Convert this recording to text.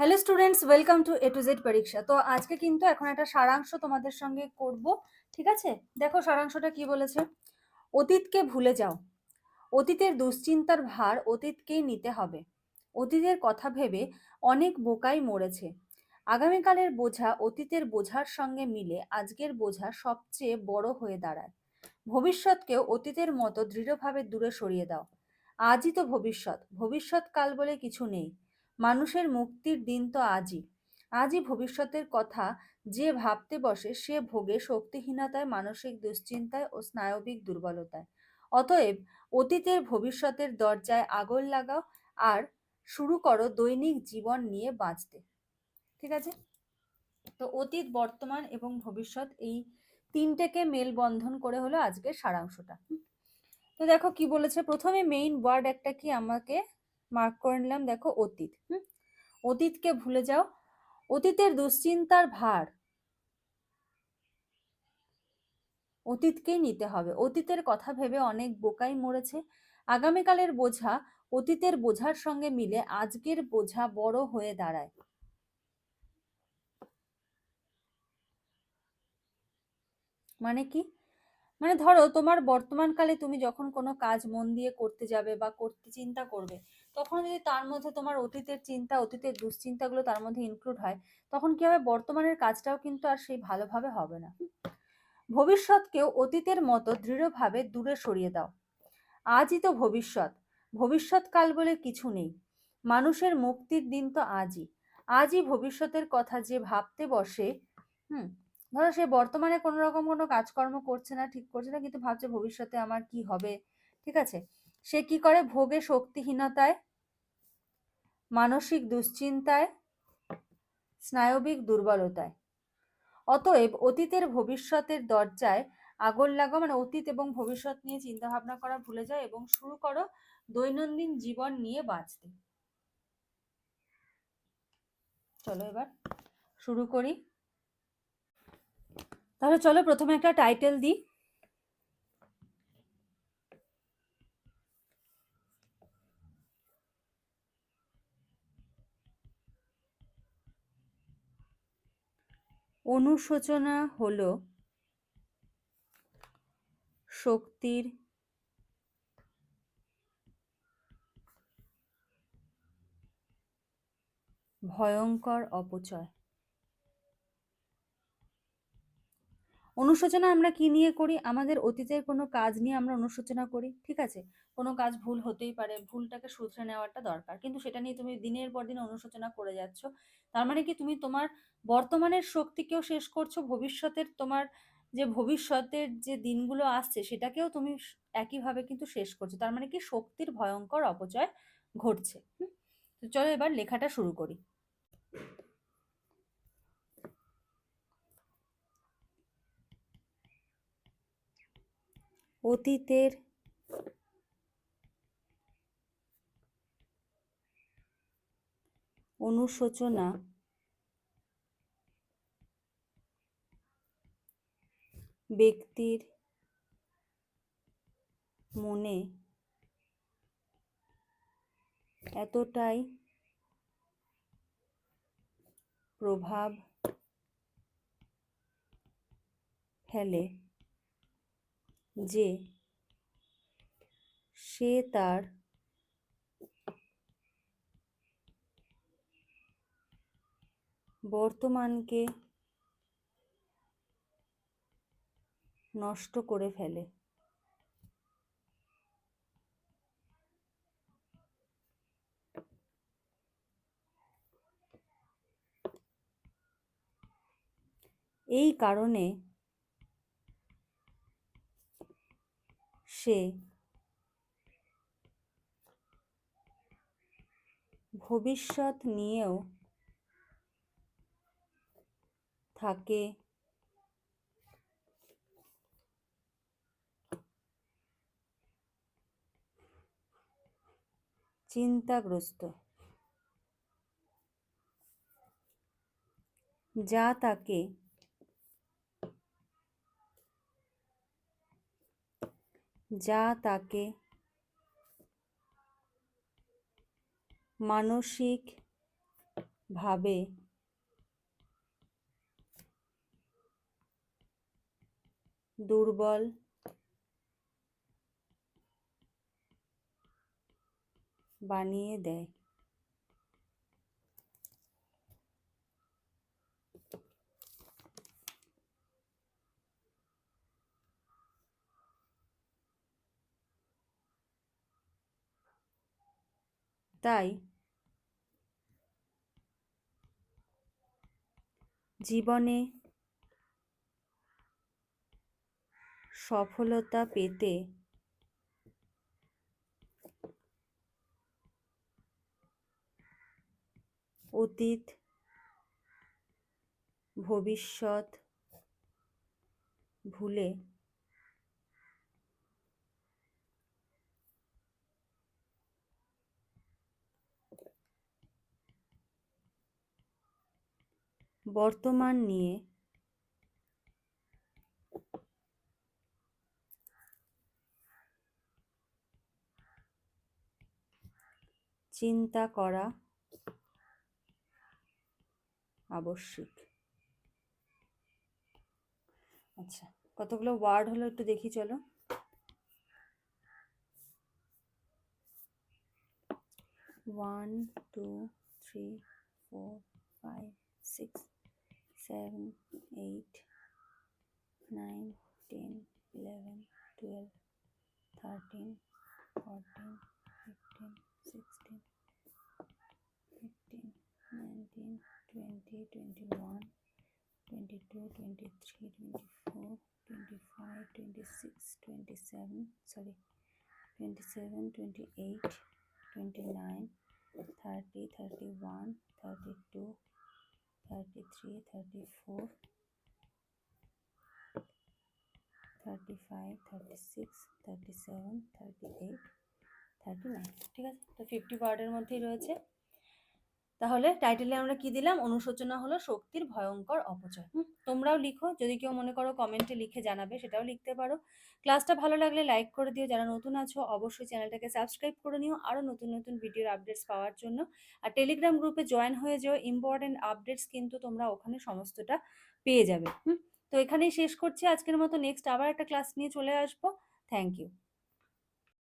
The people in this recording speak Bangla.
Hello students welcome to A to Z পরীক্ষা। তো আজকে কিন্তু এখন একটা সারাংশ তোমাদের সঙ্গে করব, ঠিক আছে? দেখো সারাংশটা কি বলেছে। অতীতকে ভুলে যাও। অতীতের দুশ্চিন্তার ভার অতীতকেই নিতে হবে। অতীতের কথা ভেবে অনেক বোকাই মরেছে। আগামীকালের বোঝা অতীতের বোঝার সঙ্গে মিলে আজকের বোঝা সবচেয়ে বড় হয়ে দাঁড়ায়। ভবিষ্যৎকেও অতীতের মতো দৃঢ়ভাবে দূরে সরিয়ে দাও। আজই তো ভবিষ্যৎ। ভবিষ্যৎকাল বলে কিছু নেই। মানুষের মুক্তির দিন তো আজই। আজই ভবিষ্যতের কথা যে ভাবতে বসে, সে ভোগে শক্তিহীনতায়, মানসিক দুশ্চিন্তায় ও স্নায়বিক দুর্বলতায়। অতএব অতীতের ভবিষ্যতের দরজায় আগল লাগাও আর শুরু করো দৈনিক জীবন নিয়ে বাঁচতে। ঠিক আছে? তো অতীত, বর্তমান এবং ভবিষ্যৎ এই তিনটেকে মেলবন্ধন করে হলো আজকের সারাংশটা। তো দেখো কি বলেছে? প্রথমে মেইন ওয়ার্ড একটা কি আমাকে মার্ক করে নিলাম, দেখো অতীত, হুম? অতীতকে ভুলে যাও। অতীতের দুশ্চিন্তার ভার অতীতকেই নিতে হবে। অতীতের কথা ভেবে অনেক বোকাই মরেছে। আগামীকালের বোঝা অতীতের বোঝার সঙ্গে মিলে আজকের বোঝা বড় হয়ে দাঁড়ায়। মানে কি? মানে ধরো তোমার বর্তমানকালে তুমি যখন কোনো কাজ মন দিয়ে করতে যাবে বা করতে চিন্তা করবে, তখন যদি তার মধ্যে তোমার অতীতের চিন্তা, অতীতের দুশ্চিন্তাগুলো তার মধ্যে ইনক্লুড হয়, তখন কি হবে? বর্তমানের কাজটাও কিন্তু আর সেই ভালোভাবে হবে না। ভবিষ্যৎকেও অতীতের মতো দৃঢ়ভাবে দূরে সরিয়ে দাও। আজই তো ভবিষ্যৎ। ভবিষ্যৎকাল বলে কিছু নেই। মানুষের মুক্তির দিন তো আজই। আজই ভবিষ্যতের কথা যে ভাবতে বসে, হুম ধরো সে বর্তমানে কোনো রকম কোনো কাজকর্ম করছে না, ঠিক করছে না, কিন্তু ভাবছে ভবিষ্যতে আমার কি হবে, ঠিক আছে? সে কি করে? ভোগে শক্তিহীনতায়, মানসিক দুশ্চিন্তায়, স্নায়বিক দুর্বলতায়। অতএব অতীতের ভবিষ্যতের দরজায় আগল লাগাও মানে অতীত এবং ভবিষ্যৎ নিয়ে চিন্তা ভাবনা করা ভুলে যাও এবং শুরু করো দৈনন্দিন জীবন নিয়ে বাঁচতে। চলো এবার শুরু করি। তাহলে চলো প্রথমে একটা টাইটেল দিই। অনুশোচনা হলো শক্তির ভয়ঙ্কর অপচয়। অনুশোচনা আমরা কি নিয়ে করি? আমাদের অতীতের কোনো কাজ নিয়ে আমরা অনুশোচনা করি, ঠিক আছে? কোনো কাজ ভুল হতেই পারে, ভুলটাকে শুধরে নেওয়াটা দরকার। কিন্তু সেটা নিয়ে তুমি দিনের পর দিন অনুশোচনা করে যাচ্ছ। তার মানে কি তুমি তোমার বর্তমানের শক্তিকেও শেষ করছ, ভবিষ্যতের তোমার যে ভবিষ্যতের যে দিনগুলো আসছে, সেটাকেও তুমি একইভাবে কিন্তু শেষ করছ। তার মানে কি শক্তির ভয়ঙ্কর অপচয় ঘটছে। তো চলো এবার লেখাটা শুরু করি। অতীতের অনুশোচনা ব্যক্তির মনে এতটাই প্রভাব ফেলে। যে সে তার বর্তমানকে নষ্ট করে ফেলে। এই কারণে সে ভবিষ্যৎ নিয়েও থাকে। চিন্তাগ্রস্ত। যা তাকে যা তাকে মানসিকভাবে দুর্বল বানিয়ে দেয়। তাই জীবনে সফলতা পেতে অতীত ভবিষ্যৎ ভুলে বর্তমান নিয়ে চিন্তা করা আবশ্যিক। আচ্ছা কতগুলো ওয়ার্ড হলো একটু দেখি, চলো। One, two, three, four, five, six seven eight nine ten eleven twelve thirteen fourteen fifteen sixteen fifteen nineteen twenty twenty one twenty two twenty three twenty four twenty five twenty six twenty seven sorry twenty seven twenty eight twenty nine thirty thirty one thirty two thirty three thirty four thirty five thirty six thirty seven thirty eight thirty nine ঠিক আছে? তো ফিফটি পার্টের মধ্যেই রয়েছে। তাহলে টাইটেলে আমরা কি দিলাম? অনুশোচনা হলো শক্তির ভয়ঙ্কর অপচয়। হুম, তোমরাও লিখো যদি কেউ মনে করো কমেন্টে লিখে জানাবে সেটাও লিখতে পারো। ক্লাসটা ভালো লাগলে লাইক করে দিও। যারা নতুন আছো অবশ্যই চ্যানেলটাকে সাবস্ক্রাইব করে নিও। আরও নতুন নতুন ভিডিওর আপডেটস পাওয়ার জন্য। আর টেলিগ্রাম গ্রুপে জয়েন হয়ে যাও। ইম্পর্টেন্ট আপডেটস কিন্তু তোমরা ওখানে সমস্তটা পেয়ে যাবে। হুম। তো এখানেই শেষ করছি। আজকের মতো নেক্সট আবার একটা ক্লাস নিয়ে চলে আসব। Thank you